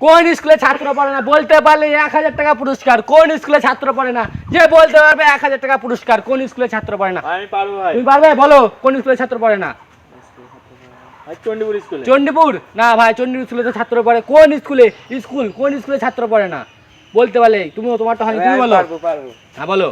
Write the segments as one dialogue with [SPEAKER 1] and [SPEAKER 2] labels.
[SPEAKER 1] কোন স্কুলে ছাত্র পড়ে না? বলতে পারলে এক হাজার টাকা পুরস্কার। কোন স্কুলে ছাত্র পড়ে না? যে বলতে পারবে এক হাজার টাকা পুরস্কার। কোন স্কুলে ছাত্র পড়ে না?
[SPEAKER 2] আমি পারব ভাই।
[SPEAKER 1] তুমি পারবে? বলো কোন স্কুলে ছাত্র পড়ে না?
[SPEAKER 2] চণ্ডীপুর স্কুলে।
[SPEAKER 1] চণ্ডীপুর? না ভাই চণ্ডীপুর স্কুলে তো ছাত্র পড়ে। কোন স্কুলে? স্কুল কোন স্কুলে ছাত্র পড়ে না? বলতে পারলে তুমি তোমারটা হয়নি তুমি বলো। হ্যাঁ বলো।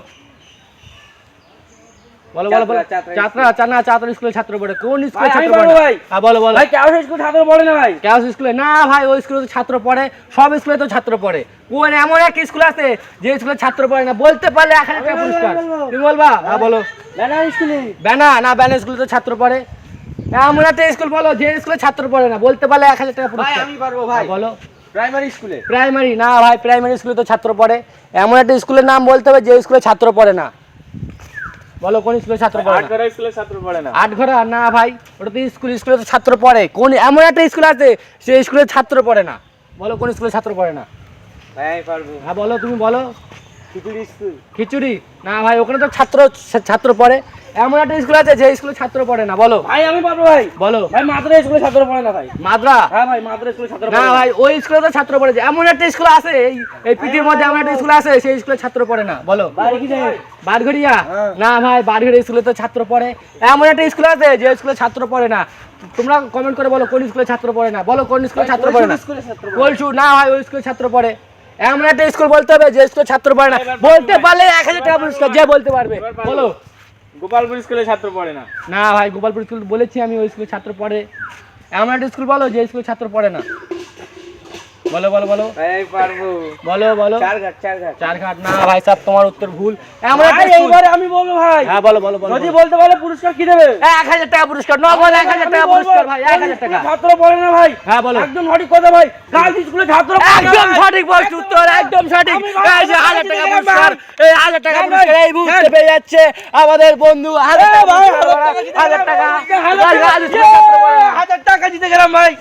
[SPEAKER 1] বলো বলো
[SPEAKER 2] চাতরা,
[SPEAKER 1] চানা চাতরা স্কুলে ছাত্র পড়ে কোন স্কুলে ছাত্র পড়ে
[SPEAKER 2] ভাই।
[SPEAKER 1] হ্যাঁ বলো বলো।
[SPEAKER 2] ভাই কেউ স্কুল ছাত্র পড়ে না ভাই।
[SPEAKER 1] ক্যাশ স্কুলে? না ভাই ওই স্কুলে তো ছাত্র পড়ে। সব স্কুলে তো ছাত্র পড়ে। কোন এমন এক স্কুল আছে যে স্কুলে ছাত্র পড়ে না? বলতে পারলে এক হাজার টাকা পুরস্কার। তুমি বলবা? হ্যাঁ বলো।
[SPEAKER 2] ব্যানার স্কুলে।
[SPEAKER 1] ব্যানা না স্কুলে তো ছাত্র পড়ে। এমন একটা স্কুল বলো যে স্কুলে ছাত্র পড়ে না। বলতে পারলে এক হাজার টাকা
[SPEAKER 2] ভাই
[SPEAKER 1] পুরস্কার।
[SPEAKER 2] আমি পারব ভাই।
[SPEAKER 1] হ্যাঁ, বলো।
[SPEAKER 2] প্রাইমারি স্কুলে।
[SPEAKER 1] প্রাইমারি? না ভাই প্রাইমারি স্কুলে তো ছাত্র পড়ে। এমন একটা স্কুলের নাম বলতে হবে যে স্কুলে ছাত্র পড়ে না। বলো কোন স্কুলে ছাত্র পড়ে
[SPEAKER 2] আটঘরা স্কুলে ছাত্র পড়ে না।
[SPEAKER 1] আট ঘরে না ভাই ওটা তো স্কুল স্কুলে তো ছাত্র পড়ে। কোন এমন একটা স্কুল আছে সে স্কুলে ছাত্র পড়ে না। বলো কোন স্কুলে ছাত্র পড়ে না?
[SPEAKER 2] ভাই পারব।
[SPEAKER 1] হ্যাঁ বলো তুমি বলো।
[SPEAKER 2] খিচুড়ি স্কুল।
[SPEAKER 1] খিচুড়ি? না ভাই ওখানে তো ছাত্র ছাত্র পড়ে। এমন একটা স্কুল আছে যে স্কুলে ছাত্র পড়ে না বলো।
[SPEAKER 2] ভাই আমি পারব ভাই।
[SPEAKER 1] বলো।
[SPEAKER 2] ভাই মাদ্রা স্কুলে ছাত্র পড়ে না ভাই।
[SPEAKER 1] মাদ্রা
[SPEAKER 2] হ্যাঁ ভাই মাদ্রা স্কুলে ছাত্র
[SPEAKER 1] না ভাই ওই স্কুলে তো ছাত্র পড়ে যে এমন একটা স্কুল আছে এই এই পিটির মধ্যে এমন একটা স্কুল আছে সেই স্কুলে ছাত্র পড়ে না বলো।
[SPEAKER 2] বাড়ি কি যায়
[SPEAKER 1] বারঘড়িয়া?
[SPEAKER 2] হ্যাঁ।
[SPEAKER 1] না ভাই বারঘড়িয়া স্কুলে তো ছাত্র পড়ে। এমন একটা স্কুল আছে যে স্কুলে ছাত্র পড়ে না। তোমরা কমেন্ট করে বলো কোন স্কুলে ছাত্র পড়ে না। বলো কোন স্কুলে ছাত্র পড়ে না।
[SPEAKER 2] পড়ে
[SPEAKER 1] কলসু না ভাই ওই স্কুলে ছাত্র পড়ে। এমন একটা স্কুল বলতে হবে যে স্কুলে ছাত্র পড়ে না। বলতে পারলে এক হাজার টাকা পুরস্কার যে বলতে পারবে। বলো।
[SPEAKER 2] গোপালপুর স্কুলে ছাত্র পড়ে না।
[SPEAKER 1] না ভাই গোপালপুর স্কুল বলেছি আমি ওই স্কুলে ছাত্র পড়ে। এমন একটা স্কুল বলো যে স্কুলে ছাত্র পড়ে না। বলো বলো বলো।
[SPEAKER 2] পারব।
[SPEAKER 1] বলো বলো।
[SPEAKER 2] চারঘাট চারঘাট।
[SPEAKER 1] চারঘাট না ভাই সাহেব তোমার উত্তর ভুল। এমন একটা
[SPEAKER 2] এইবারে আমি বলব ভাই।
[SPEAKER 1] হ্যাঁ বলো বলো বলো
[SPEAKER 2] যদি বলতে পারলে পুরস্কার কি দেবে?
[SPEAKER 1] এক হাজার টাকা পুরস্কার নগদ এক হাজার টাকা পুরস্কার ভাই এক
[SPEAKER 2] কোন
[SPEAKER 1] হাজার টাকা।
[SPEAKER 2] ছাত্র পড়ে না ভাই।
[SPEAKER 1] হ্যাঁ বলো।
[SPEAKER 2] একদম সঠিক কথা ভাই। কাল স্কুলে ছাত্র
[SPEAKER 1] একদম সঠিক বলছি উত্তর একদম সঠিক। এই যে টাকা পুরস্কার এই হাজার টাকা পুরস্কার এই মুহূর্তে
[SPEAKER 2] ভাই।
[SPEAKER 1] পেয়ে যাচ্ছে আমাদের বন্ধু হাজার টাকা।
[SPEAKER 2] হাজার টাকা জিতে গেলাম ভাই